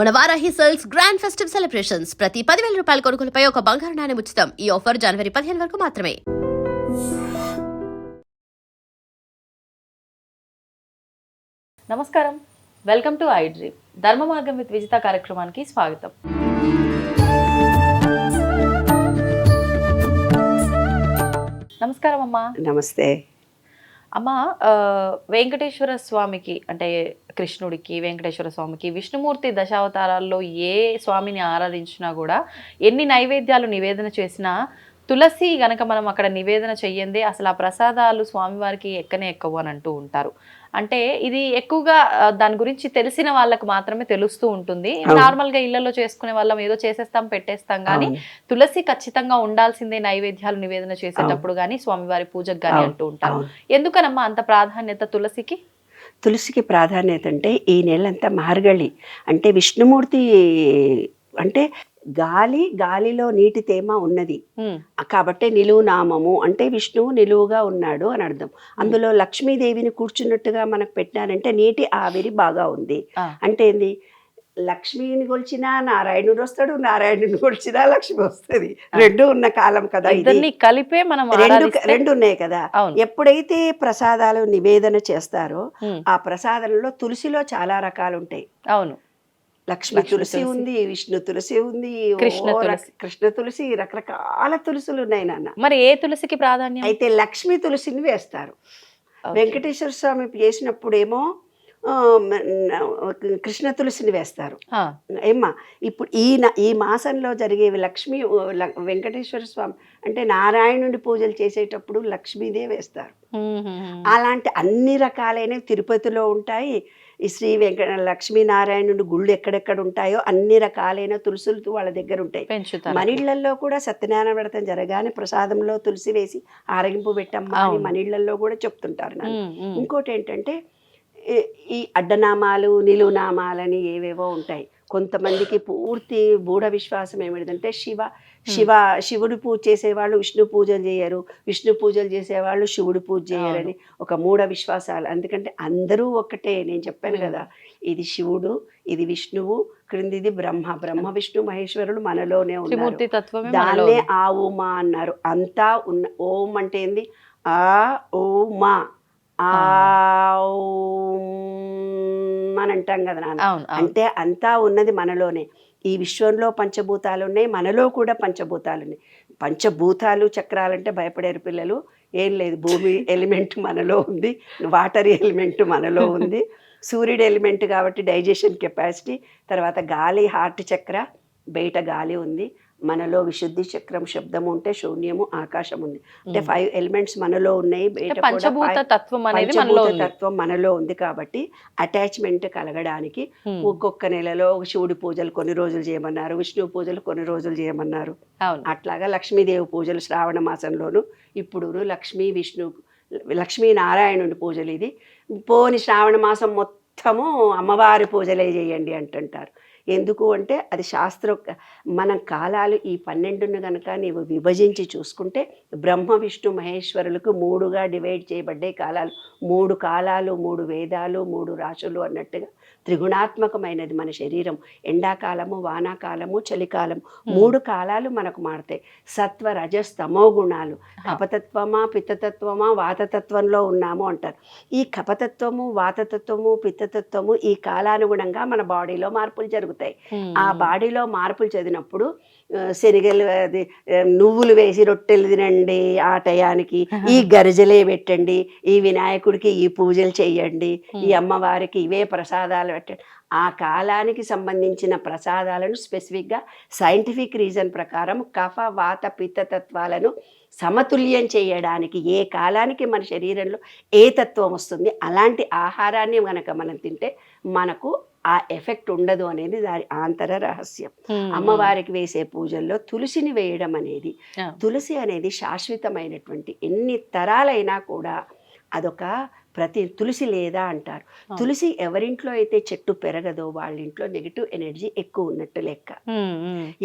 మన Varahi sales grand festive celebrations. ప్రతి పదివేల రూపాయల కొనుగోలుపై ఒక బంగారు నాణెం ఉచితం. ఈ ఆఫర్ జనవరి పదిహేను వరకు మాత్రమే. నమస్కారం. Welcome to I dream. Dharma Margam with Vijitha కార్యక్రమానికి స్వాగతం. నమస్కారం అమ్మా. నమస్తే. అమ్మ ఆ, వెంకటేశ్వర స్వామికి అంటే కృష్ణుడికి వెంకటేశ్వర స్వామికి విష్ణుమూర్తి దశావతారాల్లో ఏ స్వామిని ఆరాధించినా కూడా ఎన్ని నైవేద్యాలు నివేదన చేసినా తులసి గనక మనం అక్కడ నివేదన చెయ్యందే అసలు ఆ ప్రసాదాలు స్వామివారికి ఎక్కనే ఎక్కవు అని అంటూ ఉంటారు. అంటే ఇది ఎక్కువగా దాని గురించి తెలిసిన వాళ్ళకు మాత్రమే తెలుస్తూ ఉంటుంది. నార్మల్గా ఇళ్ళలో చేసుకునే వాళ్ళం ఏదో చేసేస్తాం పెట్టేస్తాం కానీ. తులసి ఖచ్చితంగా ఉండాల్సిందే నైవేద్యాలు నివేదన చేసేటప్పుడు కానీ స్వామివారి పూజకు కానీ అవును. అంటూ ఉంటారు అవును. ఎందుకనమ్మా అంత ప్రాధాన్యత తులసికి తులసికి ప్రాధాన్యత అంటే ఈ నెలంతా మార్గళి అంటే విష్ణుమూర్తి అంటే గాలి గాలిలో నీటి తేమ ఉన్నది. కాబట్టే నిలువు నామము. అంటే విష్ణువు నిలువుగా ఉన్నాడు అని అర్థం. అందులో లక్ష్మీదేవిని కూర్చున్నట్టుగా మనకు పెట్టారంటే నీటి ఆవిరి బాగా ఉంది. అంటే ఏంది? లక్ష్మిని కొలిచినా నారాయణుడు వస్తాడు నారాయణుని కొలిచినా లక్ష్మి వస్తుంది. రెండు ఉన్న కాలం కదా ఇది. ఇద్దరిని కలిపే మనం రెండు రెండు ఉన్నాయి కదా. ఎప్పుడైతే ప్రసాదాలు నివేదన చేస్తారో ఆ ప్రసాదంలో తులసిలో చాలా రకాలు ఉంటాయి. అవును. లక్ష్మి తులసి. ఉంది విష్ణు తులసి ఉంది కృష్ణ. కృష్ణ తులసి రకరకాల తులసులు ఉన్నాయి నాన్న మరి ఏ తులసికి ప్రాధాన్యం అయితే లక్ష్మి తులసిని వేస్తారు. వెంకటేశ్వర స్వామి చేసినప్పుడేమో కృష్ణ తులసిని వేస్తారు ఏమ్మా ఇప్పుడు ఈ ఈ మాసంలో జరిగేవి లక్ష్మి వెంకటేశ్వర స్వామి అంటే నారాయణుడి పూజలు చేసేటప్పుడు లక్ష్మీదే వేస్తారు. అలాంటి అన్ని రకాలైన తిరుపతిలో ఉంటాయి ఈ శ్రీ వెంకట లక్ష్మీనారాయణుడి గుళ్ళు ఎక్కడెక్కడ ఉంటాయో అన్ని రకాలైన తులసులు వాళ్ళ దగ్గర ఉంటాయి పెంచుతారు మనిళ్ళల్లో కూడా సత్యనారాయణ వ్రతం జరగానే ప్రసాదంలో తులసి వేసి ఆరగింపు పెట్టమ్మా అని అవును. మనిళ్ళల్లో కూడా చెప్తుంటారు నాకు. ఇంకోటి ఏంటంటే ఈ- అడ్డనామాలు నిలువునామాలని ఏవేవో ఉంటాయి కొంతమందికి పూర్తి గూఢ విశ్వాసం ఏమిటంటే శివ శివ శివుడు పూజ చేసేవాళ్ళు విష్ణు పూజలు చేయరు. విష్ణు పూజలు చేసేవాళ్ళు శివుడు పూజ చేయరని ఒక మూఢ విశ్వాసాలు. ఎందుకంటే అందరూ ఒక్కటే నేను చెప్పాను Hmm. కదా. ఇది శివుడు ఇది విష్ణువు క్రిందిది బ్రహ్మ. బ్రహ్మ విష్ణు మహేశ్వరుడు మనలోనే ఉన్నారు. దాన్నే. ఆ ఉమా అన్నారు. అంతా ఉన్న ఓం అంటే ఏంది? ఆ ఉమా ఆ అని అంటాం కదా నాన్న. అంటే అంతా ఉన్నది మనలోనే. ఈ విశ్వంలో పంచభూతాలు ఉన్నాయి మనలో కూడా పంచభూతాలు ఉన్నాయి పంచభూతాలు చక్రాలంటే భయపడారు పిల్లలు. ఏం లేదు భూమి ఎలిమెంట్ మనలో ఉంది వాటర్ ఎలిమెంట్ మనలో ఉంది. సూర్యుడు ఎలిమెంట్ కాబట్టి డైజెషన్ కెపాసిటీ తర్వాత గాలి హార్ట్ చక్ర బయట గాలి ఉంది. మనలో విశుద్ధి చక్రం శబ్దం ఉంటే శూన్యము ఆకాశం ఉంది. అంటే. ఫైవ్ ఎలిమెంట్స్ మనలో ఉన్నాయి పంచభూత తత్వం అనేది మనలో తత్వం మనలో ఉంది కాబట్టి అటాచ్మెంట్ కలగడానికి ఒక్కొక్క నెలలో శివుడి పూజలు కొన్ని రోజులు చేయమన్నారు విష్ణు పూజలు కొన్ని రోజులు చేయమన్నారు. అట్లాగా లక్ష్మీదేవి పూజలు శ్రావణ మాసంలోను ఇప్పుడు లక్ష్మీ విష్ణు లక్ష్మీ నారాయణుడి పూజలు ఇది. పోని శ్రావణ మాసం మొత్తము అమ్మవారి పూజలే చేయండి అంటుంటారు. ఎందుకు అంటే అది శాస్త్ర మన కాలాలు ఈ పన్నెండును కనుక నీవు విభజించి చూసుకుంటే బ్రహ్మ విష్ణు మహేశ్వరులకు మూడుగా డివైడ్ చేయబడ్డే కాలాలు. మూడు కాలాలు మూడు వేదాలు మూడు రాశులు అన్నట్టుగా త్రిగుణాత్మకమైనది మన శరీరం. ఎండాకాలము వానాకాలము చలికాలం మూడు కాలాలు మనకు మారుతాయి. సత్వ రజస్ తమో గుణాలు. కపతత్వమా పిత్తతత్వమా వాతతత్వంలో ఉన్నాము అంటారు. ఈ కపతత్వము వాతతత్వము పిత్తతత్వము ఈ కాలానుగుణంగా మన బాడీలో మార్పులు జరుగుతాయి. ఆ బాడీలో మార్పులు చదివినప్పుడు శనగలు అది నువ్వులు వేసి రొట్టెలు తినండి ఆ టయానికి. ఈ గరిజలే పెట్టండి ఈ వినాయకుడికి ఈ పూజలు చేయండి ఈ అమ్మవారికి ఇవే ప్రసాదాలు పెట్టండి. ఆ కాలానికి సంబంధించిన ప్రసాదాలను స్పెసిఫిక్గా సైంటిఫిక్ రీజన్ ప్రకారం కఫ వాత పిత్త తత్వాలను సమతుల్యం చేయడానికి ఏ కాలానికి మన శరీరంలో ఏ తత్వం వస్తుంది అలాంటి ఆహారాన్ని కనుక మనం తింటే మనకు ఆ ఎఫెక్ట్ ఉండదు అనేది దాని ఆంతర రహస్యం అమ్మవారికి వేసే పూజల్లో తులసిని వేయడం అనేది. తులసి అనేది శాశ్వతమైనటువంటి ఎన్ని తరాలైనా కూడా అదొక ప్రతి తులసి లేదా అంటారు. తులసి ఎవరింట్లో అయితే చెట్టు పెరగదో వాళ్ళ ఇంట్లో నెగిటివ్ ఎనర్జీ ఎక్కువ ఉన్నట్టు లెక్క.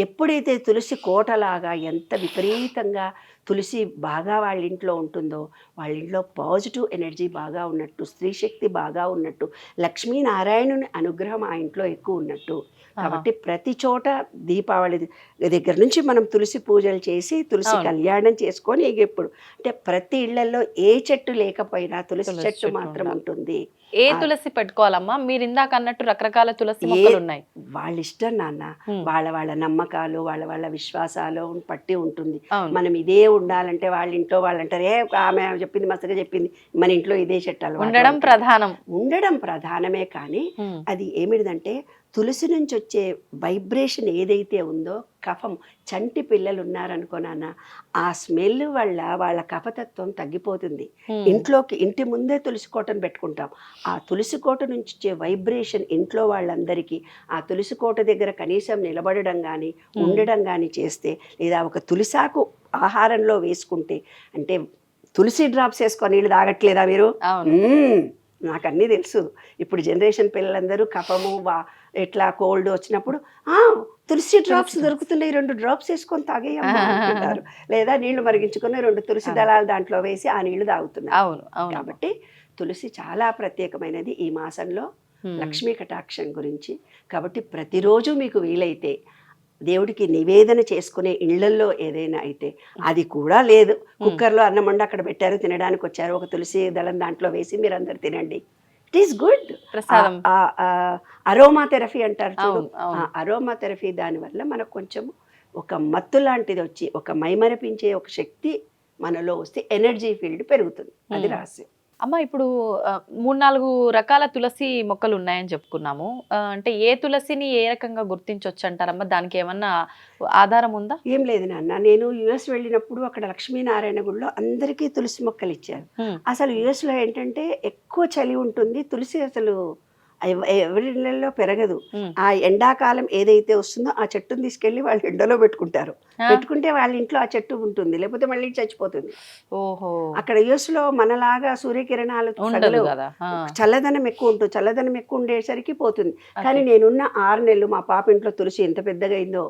ఎప్పుడైతే తులసి కోటలాగా ఎంత విపరీతంగా తులసి బాగా వాళ్ళ ఇంట్లో ఉంటుందో వాళ్ళ ఇంట్లో పాజిటివ్ ఎనర్జీ బాగా ఉన్నట్టు స్త్రీ శక్తి బాగా ఉన్నట్టు లక్ష్మీనారాయణుని అనుగ్రహం ఆ ఇంట్లో ఎక్కువ ఉన్నట్టు. కాబట్టి ప్రతి చోట దీపావళి దగ్గర నుంచి మనం తులసి పూజలు చేసి తులసి. కళ్యాణం చేసుకొని ఇప్పుడు అంటే ప్రతి ఇళ్ళలో ఏ చెట్టు లేకపోయినా తులసి తులసి చెట్టు చెట్టు మాత్రం. ఉంటుంది ఏ. తులసి పెట్టుకోవాలమ్మా? మీరు ఇందాక అన్నట్టు రకరకాల తులసి మొక్కలు ఉన్నాయి వాళ్ళ ఇష్టం నాన్న వాళ్ళ వాళ్ళ నమ్మకాలు వాళ్ళ వాళ్ళ విశ్వాసాలు పట్టి ఉంటుంది. మనం ఇదే ఉండాలంటే వాళ్ళ ఇంట్లో వాళ్ళు అంటారు ఏ ఆమె చెప్పింది మసగా చెప్పింది మన ఇంట్లో ఇదే చెట్టు అలవాటు ఉండడం ఉంటుంది." ప్రధానం. ఉండడం ప్రధానమే కానీ అది ఏమిటిదంటే తులసి నుంచి వచ్చే వైబ్రేషన్ ఏదైతే ఉందో కఫం చంటి పిల్లలు ఉన్నారనుకో నాన్న ఆ స్మెల్ వల్ల వాళ్ళ కఫతత్వం తగ్గిపోతుంది. ఇంట్లోకి ఇంటి ముందే తులసి కోటను పెట్టుకుంటాం. ఆ తులసి కోట నుంచి వచ్చే వైబ్రేషన్ ఇంట్లో వాళ్ళందరికీ ఆ తులసి కోట దగ్గర కనీసం నిలబడడం కానీ. ఉండడం కానీ చేస్తే లేదా ఒక తులసాకు ఆహారంలో వేసుకుంటే అంటే తులసి డ్రాప్స్ వేసుకొని నీళ్ళు తాగట్లేదా మీరు. నాకు అన్నీ తెలుసు. ఇప్పుడు జనరేషన్ పిల్లలందరూ కఫము వా ఎట్లా కోల్డ్ వచ్చినప్పుడు ఆ తులసి డ్రాప్స్ దొరుకుతున్నాయి రెండు డ్రాప్స్ వేసుకొని తాగేయమ్మా అంటున్నారు. లేదా నీళ్ళు మరిగించుకొని రెండు తులసి దళాలు దాంట్లో వేసి ఆ నీళ్ళు తాగుతున్నారు. కాబట్టి తులసి చాలా ప్రత్యేకమైనది ఈ మాసంలో. లక్ష్మీ కటాక్షం గురించి. కాబట్టి ప్రతిరోజు మీకు వీలైతే దేవుడికి నివేదన చేసుకునే ఇళ్ళల్లో ఏదైనా అయితే అది కూడా లేదు. కుక్కర్లో అన్నం వండి అక్కడ పెట్టారు తినడానికి వచ్చారు. ఒక తులసి దళం దాంట్లో వేసి మీరు అందరు తినండి it is good aroma therapy అంటారు చూడు. అరోమా థెరపీ దానివల్ల మనకు కొంచెం ఒక మత్తు లాంటిది వచ్చి ఒక మైమరిపించే ఒక శక్తి మనలో వస్తే ఎనర్జీ ఫీల్డ్ పెరుగుతుంది. అది. రహస్యం. అమ్మ ఇప్పుడు మూడు నాలుగు రకాల తులసి మొక్కలు ఉన్నాయని చెప్పుకున్నాము. అంటే ఏ తులసిని ఏ రకంగా గుర్తించవచ్చు అంటారమ్మా దానికి ఏమన్నా ఆధారం ఉందా? ఏం లేదు నాన్న. నేను యుఎస్ వెళ్ళినప్పుడు అక్కడ లక్ష్మీనారాయణ గుడిలో అందరికీ తులసి మొక్కలు ఇచ్చారు అసలు యుఎస్లో ఏంటంటే ఎక్కువ చలి ఉంటుంది తులసి అసలు ఎవరి ఇళ్ళల్లో పెరగదు. ఆ ఎండాకాలం ఏదైతే వస్తుందో ఆ చెట్టును తీసుకెళ్ళి వాళ్ళు ఎండలో పెట్టుకుంటారు. పెట్టుకుంటే వాళ్ళ ఇంట్లో ఆ చెట్టు ఉంటుంది లేకపోతే మళ్ళీ చచ్చిపోతుంది. ఓహో. అక్కడ యుఎస్లో మనలాగా సూర్యకిరణాలు చల్లదనం ఎక్కువ ఉంటుంది చల్లదనం ఎక్కువ ఉండేసరికి పోతుంది. కానీ నేనున్న ఆరు నెలలు మా పాప ఇంట్లో తులసి ఎంత పెద్దగా అయిందో.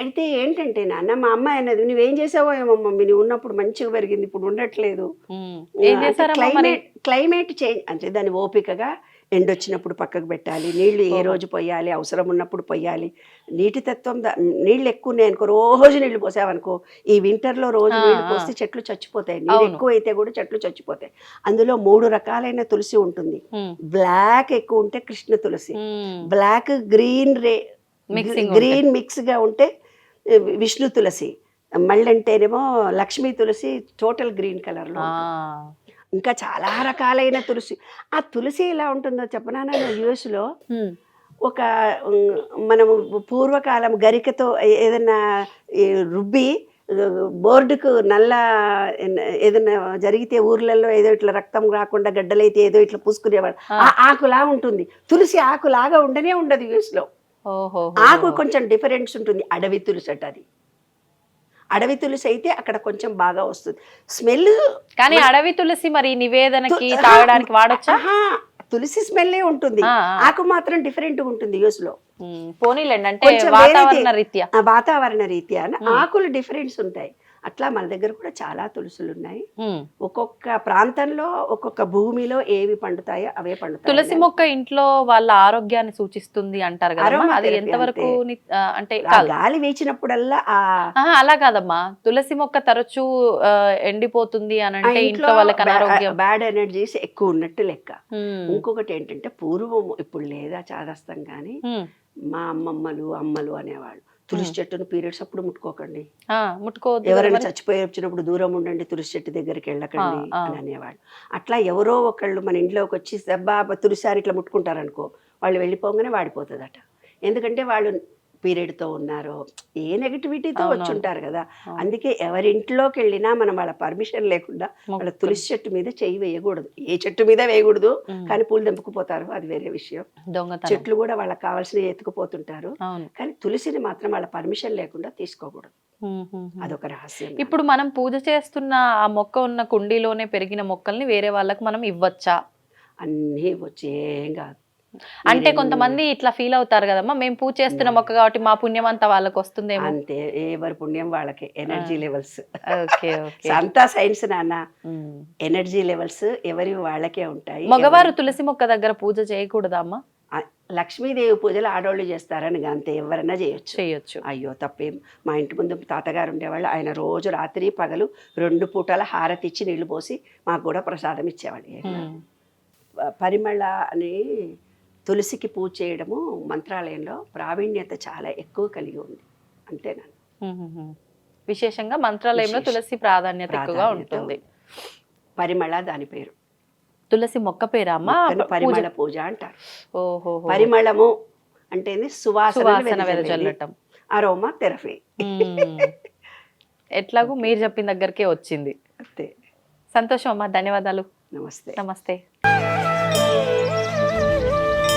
అయితే ఏంటంటే నాన్న మా అమ్మాయి అన్నది నువ్వేం చేసావో ఏమో మమ్మీ నువ్వు ఉన్నప్పుడు మంచిగా పెరిగింది ఇప్పుడు ఉండట్లేదు. క్లైమేట్ క్లైమేట్ చేంజ్ అంటే దాన్ని ఓపికగా ఎండొచ్చినప్పుడు పక్కకు పెట్టాలి. నీళ్ళు ఏ. రోజు పోయాలి? అవసరం ఉన్నప్పుడు పోయాలి. నీటి తత్వం నీళ్ళు ఎక్కువ ఉన్నాయి అనుకో రోజు నీళ్ళు పోసావనుకో ఈ వింటర్లో రోజు నీళ్ళు. పోస్తే చెట్లు చచ్చిపోతాయి. నీళ్ళు. ఎక్కువ అయితే కూడా చెట్లు చచ్చిపోతాయి. అందులో మూడు రకాలైన తులసి ఉంటుంది. బ్లాక్ ఎక్కువ ఉంటే కృష్ణ తులసి. బ్లాక్ గ్రీన్ రే గ్రీన్ మిక్స్గా ఉంటే విష్ణు తులసి. మళ్ళీ అంటేనేమో లక్ష్మీ తులసి టోటల్ గ్రీన్ కలర్లో. ఇంకా చాలా రకాలైన తులసి. ఆ తులసి ఎలా ఉంటుందో చెప్పనా యుఎస్లో ఉమ్, ఒక మనము పూర్వకాలం గరికతో ఏదైనా రుబ్బి బోర్డుకు నల్ల ఏదైనా జరిగితే ఊర్లలో ఏదో ఇట్లా రక్తం రాకుండా గడ్డలైతే ఏదో ఇట్లా పూసుకునేవాడు ఆ. ఆకులా ఉంటుంది. తులసి ఆకులాగా ఉండనే ఉండదు యూఎస్లో ఓహో. ఆకు కొంచెం డిఫరెన్స్ ఉంటుంది. అడవి తులసి అట అది. అడవి తులసి అయితే అక్కడ కొంచెం బాగా వస్తుంది. స్మెల్ కానీ అడవి తులసి మరి నివేదనకి తాగడానికి వాడొచ్చా? తులసి స్మెల్లే ఉంటుంది. ఆకు మాత్రం డిఫరెంట్ ఉంటుంది యూఎస్లో. పోనీలేండి అంటే వాతావరణ. రీత్యా? వాతావరణ రీత్యా. ఆకులు డిఫరెన్స్ ఉంటాయి. అట్లా మన దగ్గర కూడా చాలా తులసులు ఉన్నాయి. ఒక్కొక్క ప్రాంతంలో ఒక్కొక్క భూమిలో ఏవి పండుతాయో అవే పండుతాయి. తులసి మొక్క ఇంట్లో వాళ్ళ ఆరోగ్యాన్ని సూచిస్తుంది అంటారు కదా అది ఎంతవరకు అంటే గాలి వీచినప్పుడల్లా అలా కాదమ్మా. తులసి మొక్క తరచూ ఎండిపోతుంది అని అంటే ఇంట్లో వాళ్ళకి అనారోగ్యం బ్యాడ్ ఎనర్జీస్ ఎక్కువ ఉన్నట్టు లెక్క. ఇంకొకటి ఏంటంటే పూర్వం ఇప్పుడు లేదా చాదస్తం కానీ మా అమ్మమ్మలు అమ్మలు అనేవాళ్ళు. తులసి చెట్టును పీరియడ్స్ అప్పుడు ముట్టుకోకండి ముట్టుకోవద్దు ఎవరైనా. చచ్చిపోయి వచ్చినప్పుడు దూరం ఉండండి తులసి చెట్టు దగ్గరికి వెళ్ళకండి. అని అనేవాళ్ళు అట్లా ఎవరో ఒకళ్ళు మన ఇంట్లోకి వచ్చి దెబ్బా తులసారి ఇట్లా ముట్టుకుంటారనుకో వాళ్ళు వెళ్ళిపోగానే వాడిపోతుందట ఎందుకంటే వాళ్ళు పీరియడ్తో ఉన్నారో ఏ నెగటివిటీతో. వచ్చి ఉంటారు కదా. అందుకే ఎవరి ఇంట్లోకి వెళ్ళినా మనం వాళ్ళ పర్మిషన్ లేకుండా వాళ్ళ. తులసి చెట్టు మీద చెయ్యి వేయకూడదు ఏ చెట్టు మీద వేయకూడదు. కానీ పూలు తెంపుకుపోతారు అది వేరే విషయం చెట్లు కూడా వాళ్ళకి కావాల్సిన ఎత్తుకుపోతుంటారు కానీ తులసిని మాత్రం వాళ్ళ పర్మిషన్ లేకుండా తీసుకోకూడదు. అదొక రహస్యం ఇప్పుడు మనం పూజ చేస్తున్న ఆ మొక్క ఉన్న కుండీలోనే పెరిగిన మొక్కల్ని వేరే వాళ్ళకి మనం ఇవ్వచ్చా అన్నీ వచ్చి ఏం కాదు అంటే కొంతమంది ఇట్లా ఫీల్ అవుతారు కదమ్మా మేము పూజ చేస్తున్న మొక్క కాబట్టి మా పుణ్యం అంతా వాళ్ళకి వస్తుందేమో. అంతే ఎవరి పుణ్యం వాళ్ళకి ఎనర్జీ లెవెల్స్. ఓకే అంతా సైన్స్ నాన్న ఎనర్జీ లెవెల్స్ ఎవరి వాళ్ళకే ఉంటాయి. మగవారు తులసి మొక్క దగ్గర పూజ చేయకూడదా అమ్మా? ఆ, లక్ష్మీదేవి పూజలు ఆడవాళ్ళు చేస్తారని అంతే ఎవరైనా చేయొచ్చు. చేయొచ్చు. అయ్యో తప్పేం. మా ఇంటి ముందు తాతగారు ఉండేవాళ్ళు ఆయన రోజు రాత్రి పగలు రెండు పూటల హారతి ఇచ్చి నీళ్ళు పోసి మాకు కూడా ప్రసాదం ఇచ్చేవాళ్ళు. పరిమళ అని తులసికి పూజ చేయడము మంత్రాలయంలో ప్రావీణ్యత చాలా ఎక్కువ కలిగి ఉంది. అంతేనా. విశేషంగా మంత్రాలయంలో. తులసి ప్రాధాన్యత ఎక్కువగా ఉంటుంది. పరిమళ దాని పేరు. తులసి మొక్క పేరా అమ్మా? మొక్కను పూజ. పరిమళ పూజ అంటారు. ఓహో పరిమళము అంటేనే సువాసన వెదజల్లటం. Aroma therapy. ఎట్లాగో మీరు చెప్పిన దగ్గరకే వచ్చింది. అంతే. సంతోషం అమ్మా. ధన్యవాదాలు. నమస్తే. నమస్తే.